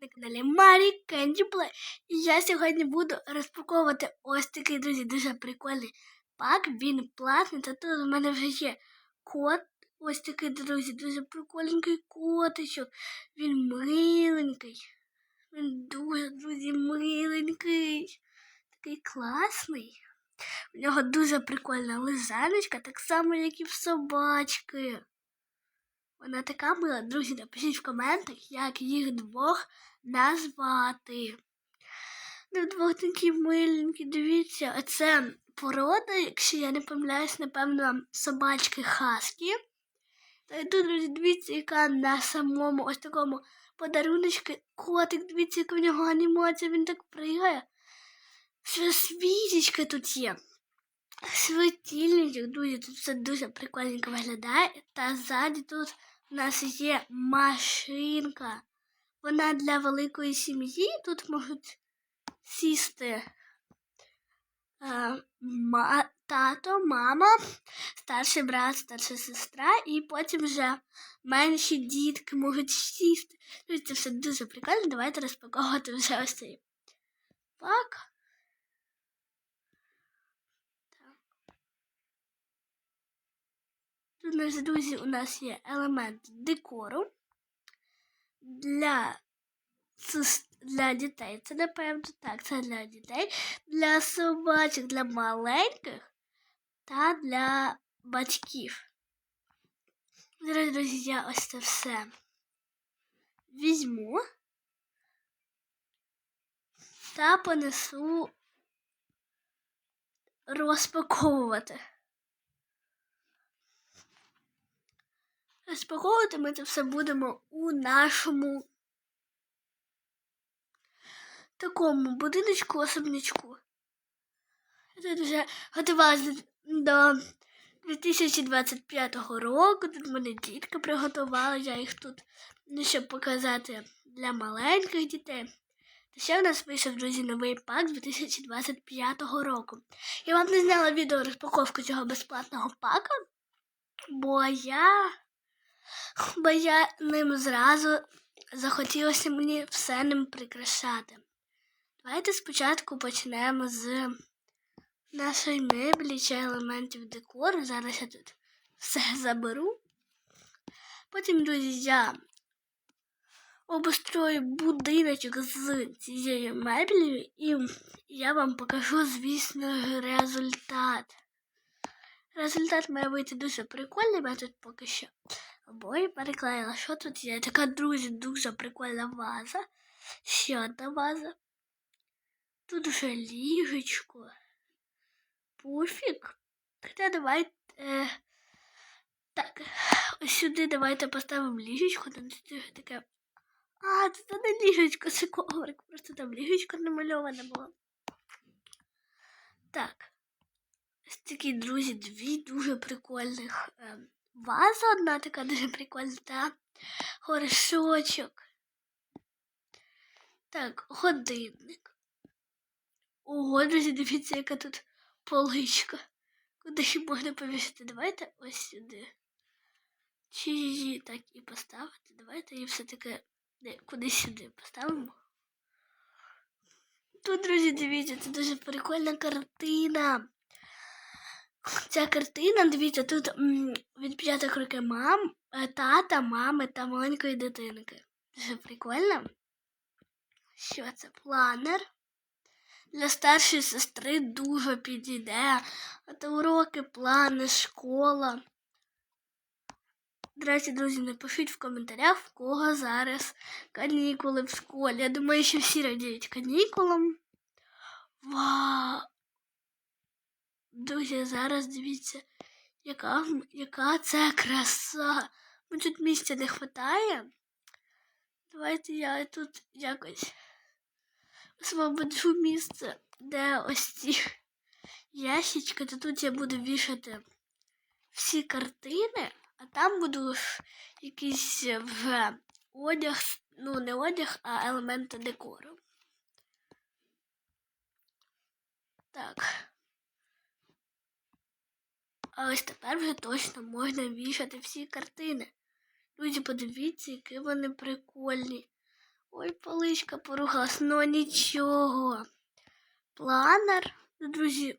на каналі Марі Кенді Плей. І я сьогодні буду розпаковувати ось такий, друзі, дуже прикольний пак. Він платний, та тут у мене вже є кот. Ось такий, друзі, дуже прикольненький котичок. Він миленький. Він дуже, друзі, миленький. Такий класний. У нього дуже прикольна лизаночка, так само, як і в собачки. Вона така мила. Друзі, напишіть в коментах, як їх двох назвати. Ну, двох такі миленькі, дивіться, оце порода, якщо я не помиляюсь, напевно, собачки Хаскі. Та тут, дивіться, яка на самому ось такому подаруночки котик, дивіться, яка в нього анімація, він так пригає. Ще свічечка тут є. Світильничок, друзі, тут все дуже прикольненько виглядає. Та ззаді тут у нас є машинка. Вона для великої сім'ї. Тут можуть сісти е, ма, тато, мама, старший брат, старша сестра, і потім вже менші дітки можуть сісти. Це все дуже прикольно. Давайте розпаковувати вже ось цей пак. Тут, друзі, у нас є елемент декору для для дітей. Це напевно так, це для дітей, для собачок, для маленьких та для батьків. Зараз, друзі, я ось це все візьму та понесу розпаковувати. Розпаковувати ми це все будемо у нашому такому будиночку особнячку. Тут вже готувалася до 2025 року. Тут мене дітка приготувала, я їх тут ну, щоб показати для маленьких дітей. Та ще в нас вийшов, друзі, новий пак 2025 року. Я вам не зняла відео розпаковку цього безплатного пака, бо я бо я ним зразу захотілося мені все ним прикрашати. Давайте спочатку почнемо з нашої меблі чи елементів декору. Зараз я тут все заберу. Потім, друзі, я обустрою будиночок з цією меблею і я вам покажу, звісно, результат. Результат має вийти дуже прикольний, я тут поки що обої переклеїла. Що тут є? Така, друзі, дуже прикольна ваза. Ще одна ваза. Тут вже ліжечко. Пуфік. Хоча давайте. Е, так, ось сюди давайте поставимо ліжечко. Там тут таке. А, це не ліжечко, це коврик. Просто там ліжечко намальоване було. Так. Ось такі, друзі, дві дуже прикольних е, ваза одна така дуже прикольна, та горшочок. Так, годинник. Ого, друзі, дивіться, яка тут поличка. Куди її можна повісити? Давайте ось сюди. Чи її так і поставити? Давайте її все-таки кудись сюди поставимо. Тут, друзі, дивіться, це дуже прикольна картина. Ця картина, дивіться, тут відпечаток руки мам, е, тата, мами та маленької дитинки. Дуже прикольно. Що це? Планер. Для старшої сестри дуже підійде. А то уроки, плани, школа. До друзі, напишіть в коментарях, в кого зараз канікули в школі. Я думаю, що всі радіють канікулам. Вау! Друзі, зараз дивіться, яка яка це краса. Мені тут місця не вистачає. Давайте я тут якось освободжу місце, де ось ці ящички, то тут я буду вішати всі картини, а там буду якийсь вже одяг, ну не одяг, а елементи декору. Так. А ось тепер вже точно можна вішати всі картини. Друзі, подивіться, які вони прикольні. Ой, поличка порухалась, ну нічого. Планер, Ну, друзі.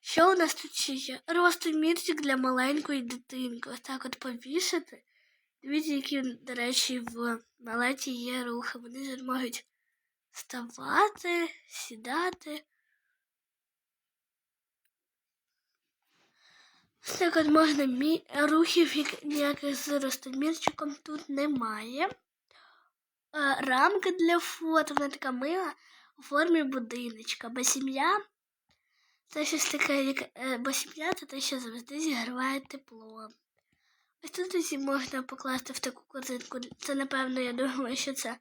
Що у нас тут ще є? Ростомірчик для маленької дитинки. Ось так от повішати. Дивіться, які, до речі, в малеті є рухи. Вони можуть вставати, сідати. Так от можна мі... рухів як- ніяких з ростомірчиком тут немає. Е, Рамка для фото, вона така мила у формі будиночка. Бо сім'я це щось таке, як е, бо сім'я це те, що завжди зігріває тепло. Ось тут усі можна покласти в таку корзинку. Це, напевно, я думаю, що це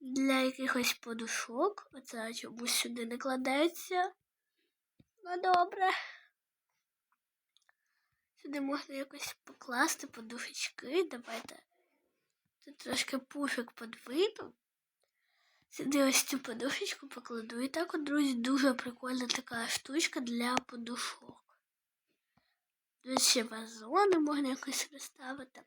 для якихось подушок. Оце чомусь сюди не кладеться. Ну добре. Сюди можна якось покласти подушечки. Давайте. Тут трошки пуфик подвину. Сюди ось цю подушечку покладу. І так от, друзі, дуже прикольна така штучка для подушок. Тут ще вазони можна якось розставити.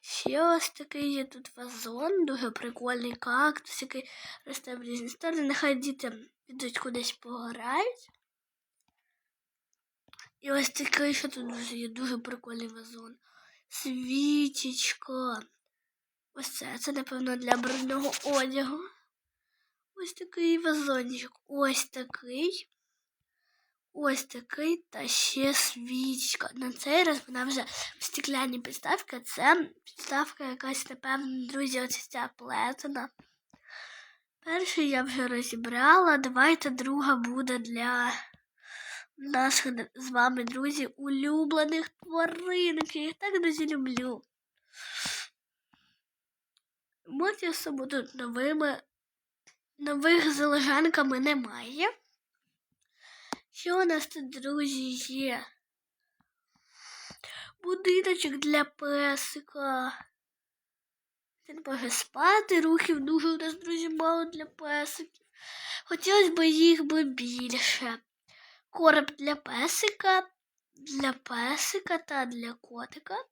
Ще ось такий є тут вазон, дуже прикольний кактус, який росте в різні сторони. Нехай діти підуть кудись погорають. І ось такий, що тут дуже є дуже прикольний вазон. Свічечка. Ось це, це, напевно, для брудного одягу. Ось такий вазончик. Ось такий. Ось такий та ще свічка. На цей раз вона вже в стеклянній підставці. Це підставка якась, напевно, друзі, ось ця плетена. Першу я вже розібрала. Давайте друга буде для наших з вами, друзі, улюблених тваринок. Я їх так дуже люблю. Особо тут новими, нових з немає. Що у нас тут, друзі, є? Будиночок для песика. Він може спати, рухів дуже у нас, друзі, мало для песиків. Хотілося б їх би більше. Короб для песика, для песика та для котика.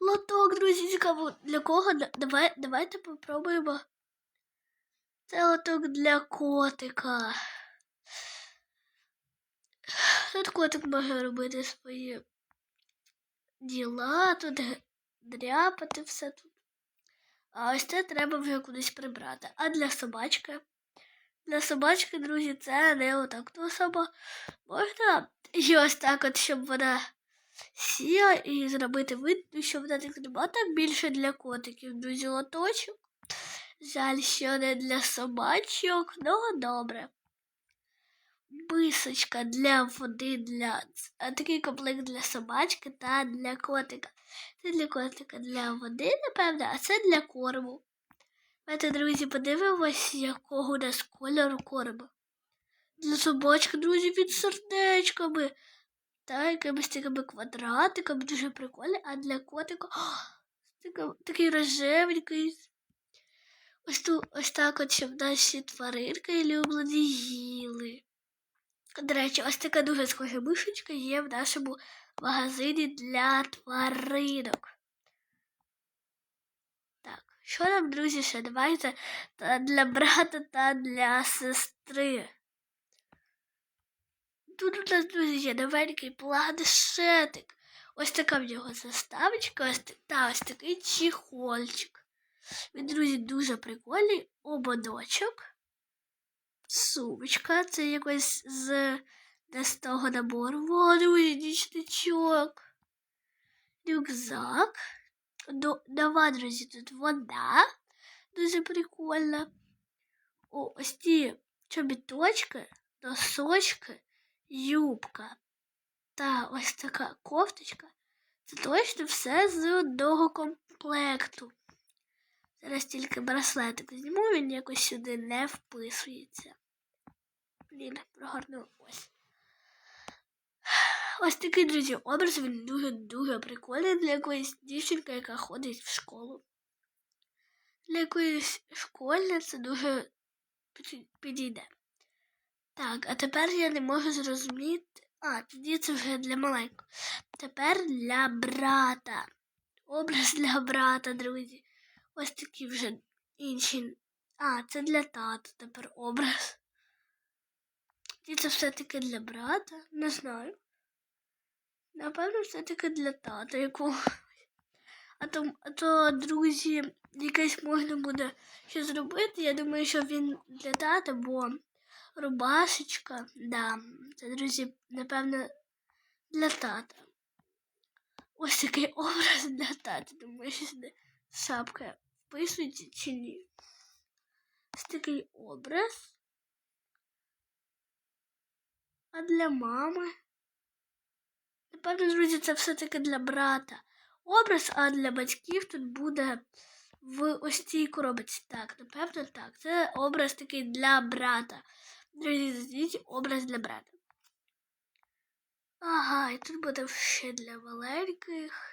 Лоток, друзі, цікаво, для кого? Давай, давайте попробуємо. Це лоток для котика. Тут котик може робити свої діла, тут дряпати все тут. А ось це треба вже кудись прибрати. А для собачки? Для собачки, друзі, це не отак то особа. Можна і ось так от, щоб вона сіла і зробити вид, щоб вона так зробила. Так більше для котиків, друзі, лоточок. Жаль, що не для собачок, ну добре бисочка для води, для а такий комплект для собачки та для котика. Це для котика для води, напевно, а це для корму. Давайте, друзі, подивимось, якого у нас кольору корма. Для собачки, друзі, під сердечками. Та якимись такими квадратиками, дуже прикольно, а для котика такий рожевенький. Ось тут ось так от, щоб наші тваринки улюблені їли. До речі, ось така дуже схожа мишечка є в нашому магазині для тваринок. Що нам, друзі, ще давайте для брата та для сестри. Тут у нас, друзі, є новенький планшетик. Ось така в нього заставочка, ось та ось такий чехольчик. Він, друзі, дуже прикольний ободочок сумочка. Це якось з з того набору. О, друзі, нічничок. Рюкзак. Нова, друзі, тут вода. Дуже прикольна. О, ось ті чобіточки, носочки, юбка. Та ось така кофточка. Це точно все з одного комплекту. Зараз тільки браслетик зніму, він якось сюди не вписується. Блін, прогорнув ось. Ось такий, друзі, образ він дуже-дуже прикольний для якоїсь дівчинки, яка ходить в школу. Для якоїсь школи дуже підійде. Так, а тепер я не можу зрозуміти. А, тоді це вже для маленького. Тепер для брата. Образ для брата, друзі. Ось такі вже інші. А, це для тата тепер образ. І це все-таки для брата, не знаю. Напевно, все-таки для тата якого. А то, а то, друзі, якесь можна буде ще зробити. Я думаю, що він для тата, бо рубашечка, да, це, друзі, напевно, для тата. Ось такий образ для тата. Думаю, що сюди шапка вписується чи ні. Ось такий образ. А для мами. Напевно, друзі, це все-таки для брата. Образ, а для батьків тут буде в ось цій коробці. Так, напевно, так. Це образ такий для брата. Друзі, зайдіть образ для брата. Ага, і тут буде ще для маленьких.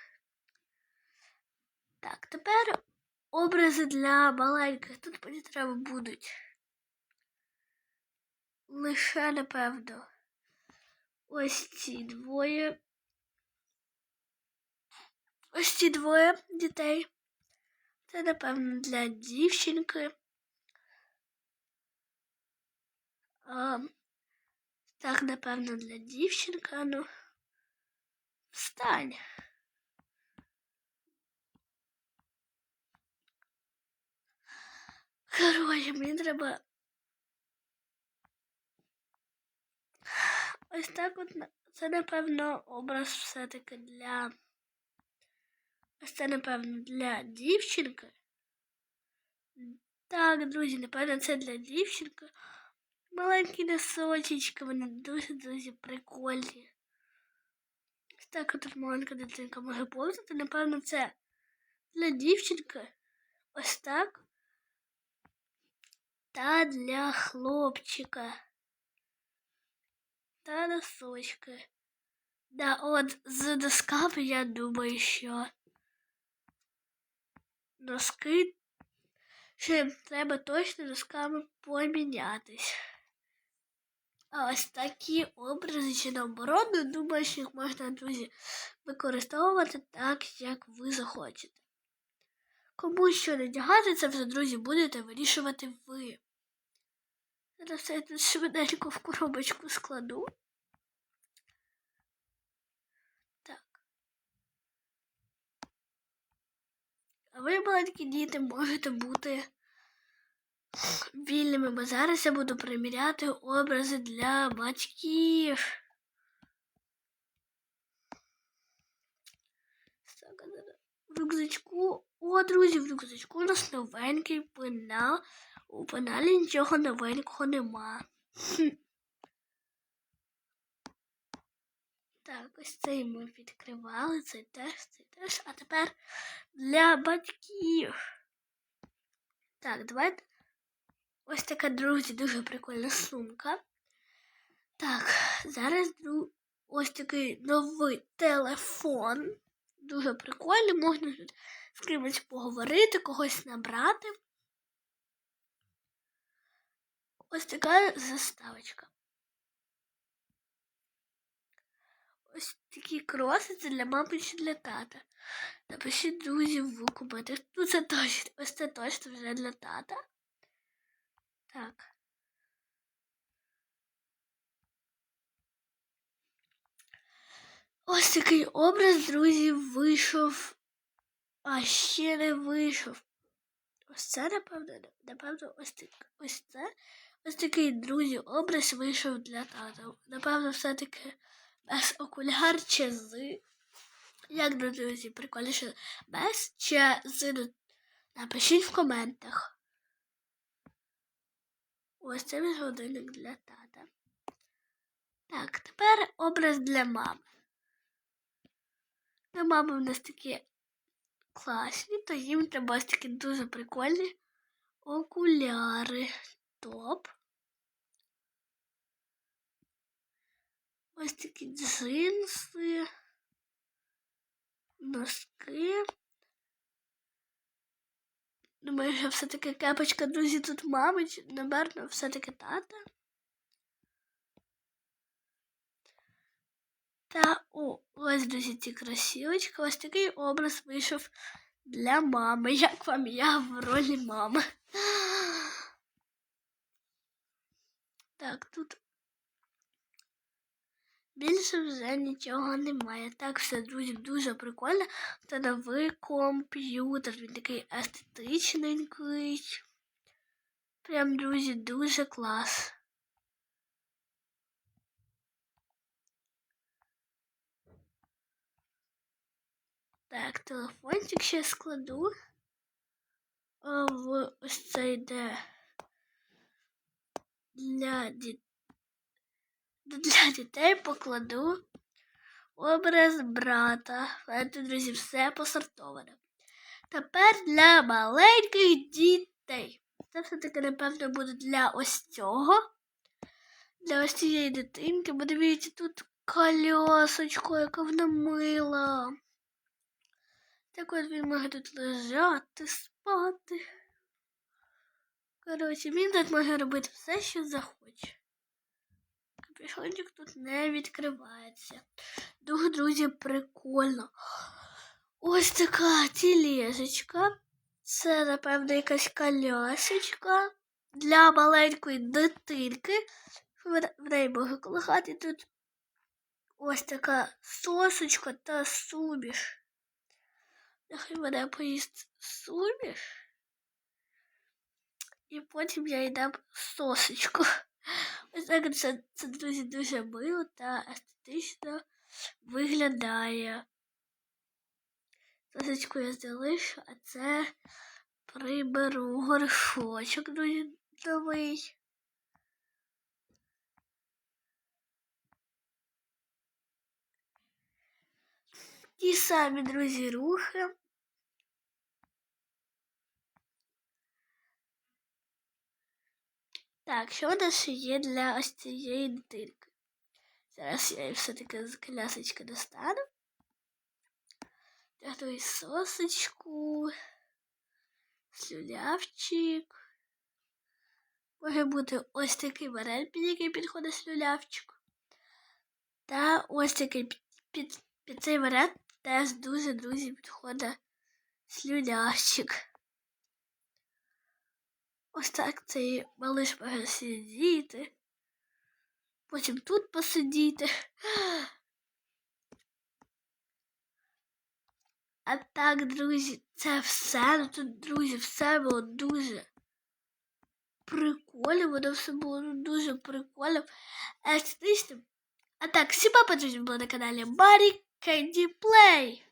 Так, тепер образи для маленьких. Тут мені треба будуть. Лише, напевно, ось ці двоє. Ось ці двоє дітей. Це, напевно, для дівчинки. А, так, напевно, для дівчинки. а Ну, встань. Коротше, мені треба. Ось так от на- це, напевно, образ все-таки для. Ось це, напевно, для дівчинки. Так, друзі, напевно, це для дівчинки. Маленькі носочечки, вони дуже дуже прикольні. Ось так от маленька дитинка може повзати. Напевно, це для дівчинки. Ось так. Та для хлопчика. Та носочки. Да, от з досками я думаю, що носки ще треба точно досками помінятись. А ось такі образи чи наоборот, думаю, що їх можна, друзі, використовувати так, як ви захочете. Кому що надягати, це вже, друзі, будете вирішувати ви. Зараз я тут швиденько в коробочку складу. Ви, маленькі діти, можете бути вільними, бо зараз я буду приміряти образи для батьків. В рюкзачку. О, друзі, в рюкзачку у нас новенький пенал. У пеналі нічого новенького нема. Так, ось цей ми відкривали, цей теж, цей теж. А тепер для батьків. Так, давайте. Ось така, друзі, дуже прикольна сумка. Так, зараз дру... ось такий новий телефон. Дуже прикольний, можна тут з кимось поговорити, когось набрати. Ось така заставочка. Ось такі кроси це для мами чи для тата. Напишіть друзі в коментах. Ну це точно, ось це точно вже для тата. Так. Ось такий образ, друзі, вийшов. А ще не вийшов. Ось це, напевно, напевно, ось так. Ось це. Ось такий, друзі, образ вийшов для тата. Напевно, все-таки без окуляр чи з. Як друзі, прикольніше без чи з. Напишіть в коментах. Ось це мій годинник для тата. Так, тепер образ для мами. Для мами в нас такі класні, то їм треба ось такі дуже прикольні окуляри. Топ. Ось такі джинси, носки. Думаю, що все-таки кепочка, друзі, тут мабуть, напевно, все-таки тата. Та о, ось, друзі, ці красивочки. Ось такий образ вийшов для мами. Як вам я в ролі мами. Так, тут більше вже нічого немає. Так, все, друзі, дуже прикольно. Це новий комп'ютер. Він такий естетичненький. Прям, друзі, дуже клас. Так, телефончик ще складу. В ось цей де для дітей. Для дітей покладу образ брата. Це, друзі, все посортоване. Тепер для маленьких дітей. Це все-таки, напевно, буде для ось цього. Для ось цієї дитинки. Бо дивіться, тут колясочко, яка вона мила. Так от він може тут лежати, спати. Коротше, він тут може робити все, що захоче. Капюшончик тут не відкривається. Дуже, друзі, прикольно. Ось така тілежечка. Це, напевно, якась колясочка для маленької дитинки. В неї можу колихати тут ось така сосочка та суміш. Нехай мене поїсть суміш. І потім я їй дам сосочку. Ось так це, це друзі, дуже мило та естетично виглядає. Сосочку я залишу, а це приберу горшочок друзі, новий. Ті самі, друзі, рухи. Так, що у нас ще є для ось цієї дитинки? Зараз я її все-таки з колясочки достану. Тягну сосочку, слюлявчик. Може бути ось такий варіант, під який підходить слюлявчик. Та ось такий під, під, під цей варіант теж дуже друзі підходить слюлявчик. Ось так цей малиш може сидіти. Потім тут посидіти. А так, друзі, це все. Ну тут, друзі, все було дуже прикольно. Воно все було дуже прикольно. Естетично. А так, всі папа, друзі, були на каналі Барі Кенді Плей.